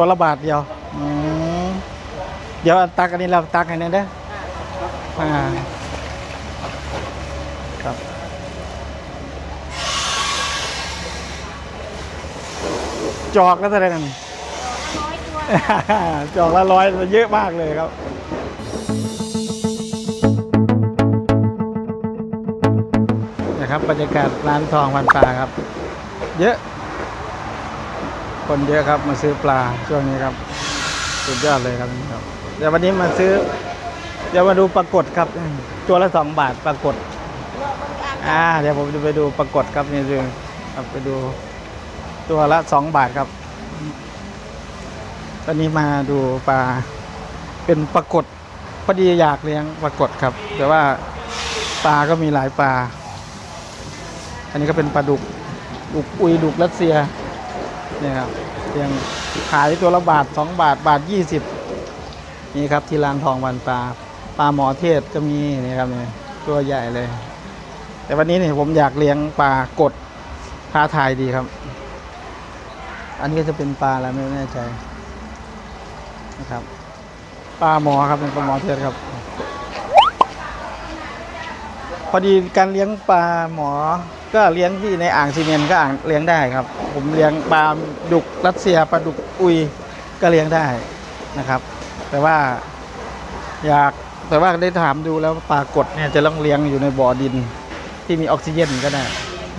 ตัวละบาทเดียวอืมเดี๋ยวตักอันนี้เราตักให้แน่เด้ออ่าครับจอกแล้วเท่าไหร่นั่นร้อยตัวจอกละร้อยเยอะมากเลยครับนะครับบรรยากาศร้านทองวันปลาครับ เยอะ คนเยอะครับมาซื้อปลาช่วงนี้ครับ สุดยอดเลยครับครับเดี๋ยววันนี้มาซื้อ เดี๋ยวมาดูปรากฏครับ ตัวละสองบาทปรากฏอ่าเดี๋ยวผมจะไปดูปรากฏครับนี่ดูครับไปดู ตัวละสองบาทครับตอนนี้มาดูปลาเป็นปรากฏพอดีอยากเลี้ยงปรากฏครับ แต่ว่าปลาก็มีหลายปลา อันนี้ก็เป็นปลาดุกดุกอุยดุกรัสเซีย นี่ยครับเลี้ยงขายตัวละบาทสองบาทบาทยี่สิบนี่ครับที่ร้านทองวันปลาปลาหมอเทศก็มีนี่ครับเนี่ยตัวใหญ่เลย แต่วันนี้เนี่ยผมอยากเลี้ยงปลากดท้าทายดีครับ อันนี้จะเป็นปลาอะไรไม่แน่ใจนะครับปลาหมอครับเป็นปลาหมอเทศครับ พอดีการเลี้ยงปลาหมอ ก็เลี้ยงที่ในอ่างซีเมนต์ก็อ่างเลี้ยงได้ครับ ผมเลี้ยงปลาดุกรัสเซียปลาดุกอุยก็เลี้ยงได้นะครับ แต่ว่าอยากแต่ว่าได้ถามดูแล้วปลากดเนี่ยจะต้องเลี้ยงอยู่ในบ่อดินที่มีออกซิเจนก็ได้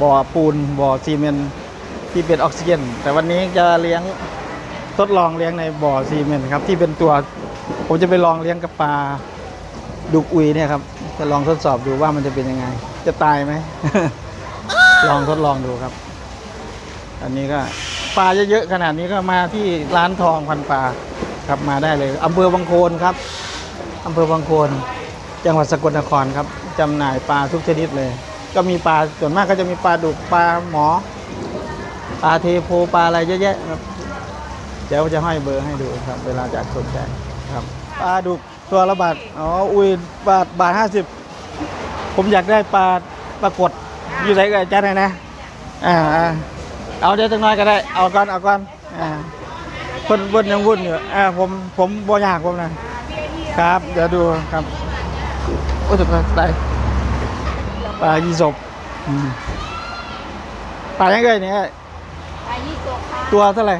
บ่อปูนบ่อซีเมนต์ที่เป็นออกซิเจนแต่วันนี้จะเลี้ยงทดลองเลี้ยงในบ่อซีเมนต์ครับที่เป็นตัว ผมจะไปลองเลี้ยงกับปลาดุกอุยเนี่ยครับ จะลองทดสอบดูว่ามันจะเป็นยังไง จะตายไหม ลองทดลองดูครับ อันนี้ก็ปลาเยอะๆขนาดนี้ก็มาที่ร้านทองพันปลาครับมาได้เลยอำเภอบางโคนครับอำเภอบางโคน จังหวัดสกลนครครับจำหน่ายปลาทุกชนิดเลย ก็มีปลาส่วนมากก็จะมีปลาดุกปลาหมอปลาเทโพปลาอะไรเยอะแยะครับเดี๋ยวจะให้เบอร์ให้ดูครับ เวลาจากสนใจครับปลาดุก ตัวละบาทอ๋ออุ้ยบาทบาทห้าสิบผมอยากได้ปลาปลากดอยู่ไหนกันจัดไหนนะอ่าอ่าเอาเดี๋ยวจังน้อยก็ได้เอาก่อนเอาก่อนอ่าคนบนยังวุ่นอยู่อ่าผมผมบ่อยากผมนะครับ เดี๋ยวดูครับโอ้ยตกใจปลายีสบอืมปลายังไงเนี่ยปลายี่ตัวค่ะตัวเท่าไหร่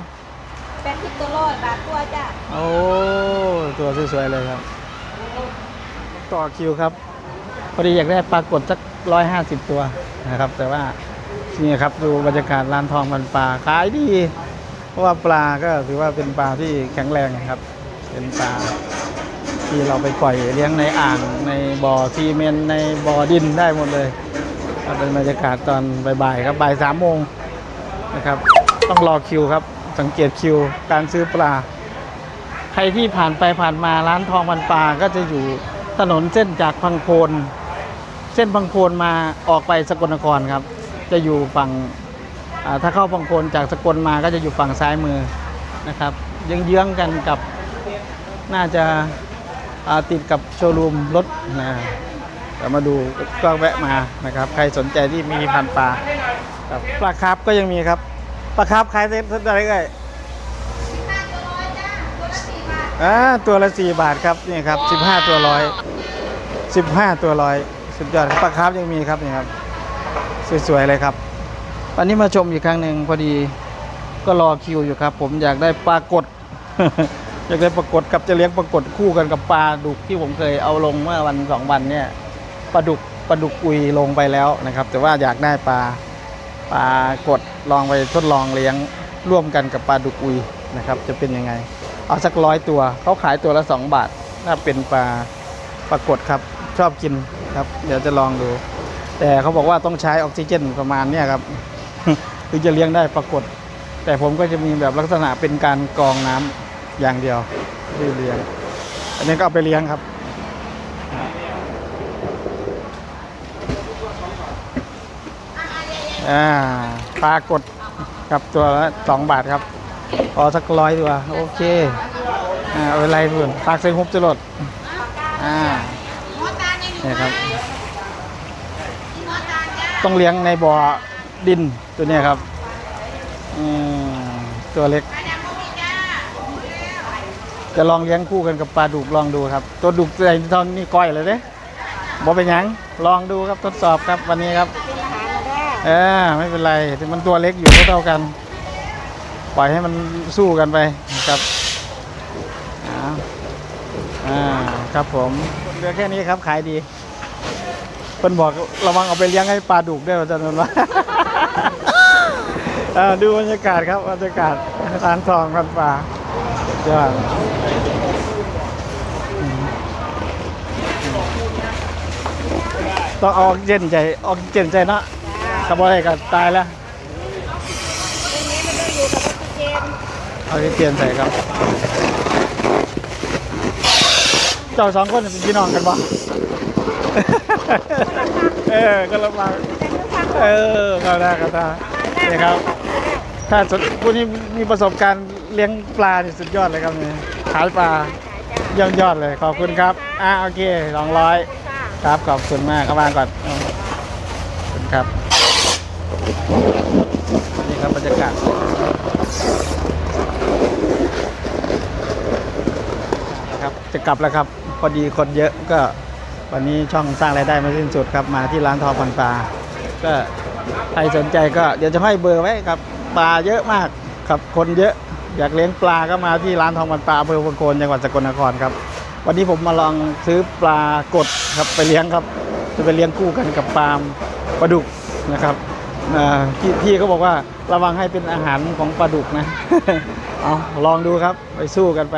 แปดสิบตัวรอดบาทตัวจ้ะโอ้ตัวสวยๆเลยครับ ต่อคิวครับพอดีอยากได้ปลากดสักร้อยห้าสิบตัวนะครับ แต่ว่านี่ครับดูบรรยากาศร้านทองมันปลาขายดี เพราะว่าปลาก็ถือว่าเป็นปลาที่แข็งแรงครับ เป็นปลาที่เราไปปล่อยเลี้ยงในอ่างในบ่อซีเมนต์ในบ่อดินได้หมดเลยเป็นบรรยากาศตอนบ่ายๆครับบ่ายสามโมงนะครับ ต้องรอคิวครับ สังเกตคิวการซื้อปลา ใครที่ผ่านไปผ่านมาร้านทองพันปลาก็จะอยู่ ถนนเส้นจากพังโคนเส้นพังโคนมาออกไปสกลนครครับ จะอยู่ฝั่งถ้าเข้าพังโคนจากสกลมาก็จะอยู่ฝั่งซ้ายมือนะครับเยื้องๆกันกับน่าจะาติดกับโชว์รูมรถนะแต่มาดูก็แวะมานะครับ ใครสนใจที่มีพันปลาครับปลาคาร์ฟก็ยังมีครับปลาคาร์ฟขายเท่าไรเอ่ย อ่าตัวละสี่บาทครับนี่ครับสิบห้าตัวร้อยสิบห้าตัวร้อยสุดยอดครับปลาคาร์ฟยังมีครับนี่ครับ สวยๆเลยครับ วันนี้มาชมอีกครั้งหนึ่งพอดีก็รอคิวอยู่ครับ ผมอยากได้ปลากดอยากได้ปลากดกับจะเลี้ยงปลากดคู่กันกับปลาดุกที่ผมเคยเอาลงเมื่อวันสองวันเนี่ยปลาดุกปลาดุกอุยลงไปแล้วนะครับ แต่ว่าอยากได้ปลาปลากดลองไปทดลองเลี้ยงร่วมกันกับปลาดุกอุยนะครับ จะเป็นยังไง เอาสักร้อยตัวเขาขายตัวละ 2 บาทถ้าเป็นปลาปลากดครับ ชอบกินครับ เดี๋ยวจะลองดู แต่เขาบอกว่าต้องใช้ออกซิเจนประมาณเนี้ยครับถึงจะเลี้ยงได้ปรากฏ แต่ผมก็จะมีแบบลักษณะเป็นการกรองน้ำอย่างเดียวที่เลี้ยง อันนี้ก็เอาไปเลี้ยงครับอ่าปลากดครับตัวละสองบาทครับ ขอสักร้อยดีกว่า โอเค อ่าเอาอะไรเพื่อนตากใส่หุบจะลดอ่าเนี่ยครับ ต้องเลี้ยงในบ่อดินตัวเนี้ยครับ อืม ตัวเล็ก จะลองเลี้ยงคู่กันกับปลาดุกลองดูครับ ตัวดุกใหญ่เท่านี้ก้อยเลยเด้บ่เป็นยัง ลองดูครับทดสอบครับวันนี้ครับ เอาหาได้เอไม่เป็นไร มันตัวเล็กอยู่เท่ากัน ปล่อยให้มันสู้กันไปนะครับอ่าอ่าครับผมเหลือแค่นี้ครับขายดีเพิ่นบอกระวังเอาไปเลี้ยงให้ปลาดุกด้วยว่าจะนั่นว่าอ่าดูบรรยากาศครับบรรยากาศร้านทองกันปลาเจ้าต้องออกซิเจนใจออกซิเจนใจนาะถ้าบ่ได้ก็ตายแล้ว เรื่องนี้มันต้องอยู่กับออกซิเจ นเอาที่เปลี่ยนใส่ครับ เจ้าสองคนเป็นพี่น้องกันปะเออก็ลำบากเออเข้าได้เข้าได้นี่ครับ ถ้าสดผู้นี้มีประสบการณ์เลี้ยงปลานี่สุดยอดเลยครับนี่ขายปลาเยี่ยมยอดเลย ขอบคุณครับ อ่าโอเคสองร้อยค่ะครับขอบคุณมากเข้าวางก่อนเอาขอบคุณครับ นี่ครับบรรยากาศ นะครับจะ กลับแล้วครับ พอดีคนเยอะก็วันนี้ช่องสร้างรายได้ไม่สิ้นสุดครับ มาที่ร้านทองพันปลา ก็ใครสนใจก็เดี๋ยวจะให้เบอร์ไว้ครับปลาเยอะมากครับคนเยอะอยากเลี้ยงปลาก็มาที่ร้านทองพันปลาอำเภอพงโคนจังหวัดสกลนครครับ วันนี้ผมมาลองซื้อปลากดครับไปเลี้ยงครับ จะไปเลี้ยงคู่กันกับปลาปลาดุกนะครับอ่าพี่พี่เขาบอกว่าระวังให้เป็นอาหารของปลาดุกนะ เอาลองดูครับไปสู้กันไป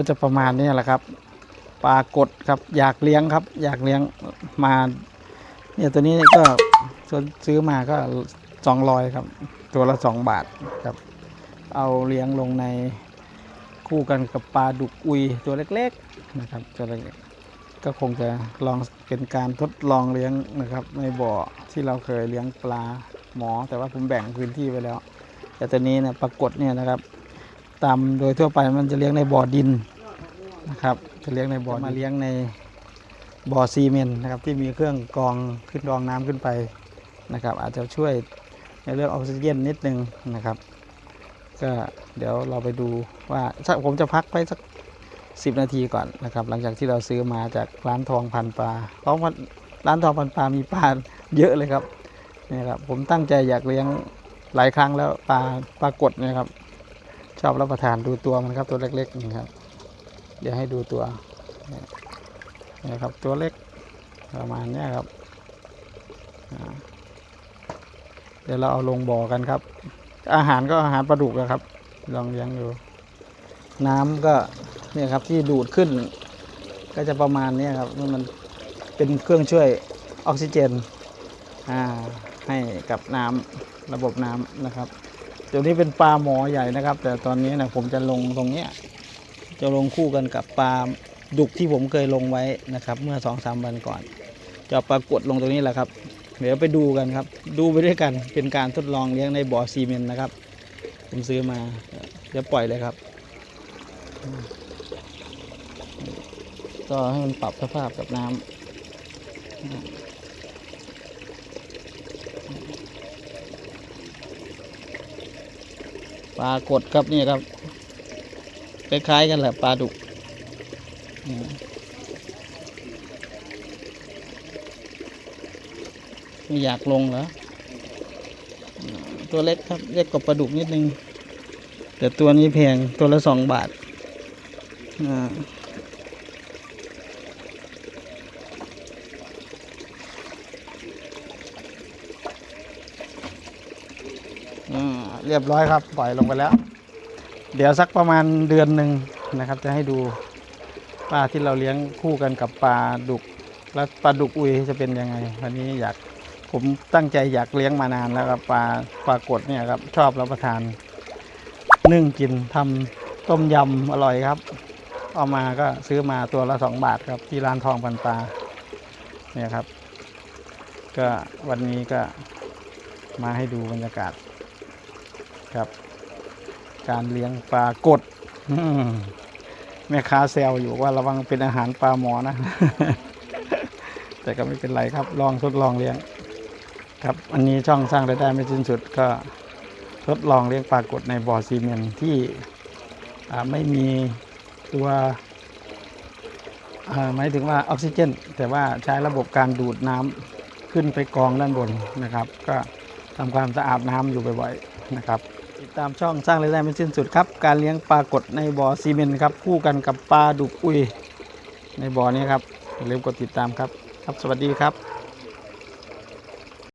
ก็จะประมาณนี้แหละครับปลากดครับอยากเลี้ยงครับ อยากเลี้ยงมาเนี่ยตัวนี้ก็ซื้อมาก็สองร้อยครับ ตัวละสองบาทครับ เอาเลี้ยงลงในคู่กันกับปลาดุกอุยตัวเล็กๆนะครับตัวเล็กก็คงจะลองเป็นการทดลองเลี้ยงนะครับ ในบ่อที่เราเคยเลี้ยงปลาหมอ แต่ว่าผมแบ่งพื้นที่ไปแล้ว แต่ตัวนี้นี่ยปรากฏเนี่ยนะครับ ตามโดยทั่วไปมันจะเลี้ยงในบ่อดินนะครับ จะเลี้ยงในบ่อมาเลี้ยงในบ่อซีเมนต์นะครับที่มีเครื่องกรองขึ้นรองน้ำขึ้นไปนะครับ อาจจะช่วยในเรื่องออกซิเจนนิดนึงนะครับ ก็เดี๋ยวเราไปดูว่าสักผมจะพักไปสักสิบนาทีก่อนนะครับ หลังจากที่เราซื้อมาจากร้านทองพันปลาเพราะว่าร้านทองพันปลามีปลาเยอะเลยครับนี่ครับผมตั้งใจอยากเลี้ยงหลายครั้งแล้วปลาปลากดนะครับ ชอบรับประทานดูตัวมันครับตัวเล็กๆนี่ครับ เดี๋ยวให้ดูตัวนี่ครับตัวเล็กประมาณนี้ครับ เดี๋ยวเราเอาลงบ่อกันครับ อาหารก็อาหารปลาดุกนะครับ ลองเลี้ยงดูน้ำก็เนี่ยครับที่ดูดขึ้น ก็จะประมาณนี้ครับมันเป็นเครื่องช่วยออกซิเจนให้กับน้ำระบบน้ำนะครับ ตัวนี้เป็นปลาหมอใหญ่นะครับ แต่ตอนนี้นะผมจะลงตรงเนี้ยจะลงคู่กันกับปลาดุกที่ผมเคยลงไว้นะครับ เมื่อสองสามวันก่อน จะปลากดลงตรงนี้แหละครับ เดี๋ยวไปดูกันครับ ดูไปด้วยกันเป็นการทดลองเลี้ยงในบ่อซีเมนต์นะครับ ผมซื้อมาเดี๋ยวปล่อยเลยครับ ก็ให้มันปรับสภาพกับน้ำ ปลากดครับนี่ครับคล้ายๆกันแหละปลาดุกไม่อยากลงเหรอตัวเล็กครับเล็กกว่าปลาดุกนิดนึง แต่ตัวนี้แพงตัวละสองบาทอ่า เรียบร้อยครับ ปล่อยลงไปแล้ว เดี๋ยวสักประมาณเดือนหนึ่งนะครับ จะให้ดูปลาที่เราเลี้ยงคู่กันกับปลาดุก แล้วปลาดุกอุยจะเป็นยังไง วันนี้อยากผมตั้งใจอยากเลี้ยงมานานแล้วครับปลาปลากดเนี่ยครับ ชอบรับประทานนึ่งกินทำต้มยำอร่อยครับ เอามาก็ซื้อมาตัวละสองบาทครับ ที่ร้านทองปันปลาเนี่ยครับ ก็วันนี้ก็มาให้ดูบรรยากาศ ครับ การเลี้ยงปลากดแม่ค้าแซวอยู่ว่าระวังเป็นอาหารปลาหมอนะ แต่ก็ไม่เป็นไรครับ ลองทดลองเลี้ยง ครับ อันนี้ช่องสร้างรายได้ไม่สิ้นสุดก็ทดลองเลี้ยงปลากดในบ่อซีเมนที่ไม่มีตัวหมายถึงว่าออกซิเจน แต่ว่าใช้ระบบการดูดน้ำขึ้นไปกองด้านบนนะครับ ก็ทำความสะอาดน้ำอยู่บ่อยๆนะครับ ตามช่องสร้างรายได้ไม่สิ้นสุดครับ การเลี้ยงปลากดในบ่อซีเมนต์ครับ คู่กันกับปลาดุกอุยในบ่อนี้ครับอย่าลืมกดติดตามครับ ครับสวัสดีครับ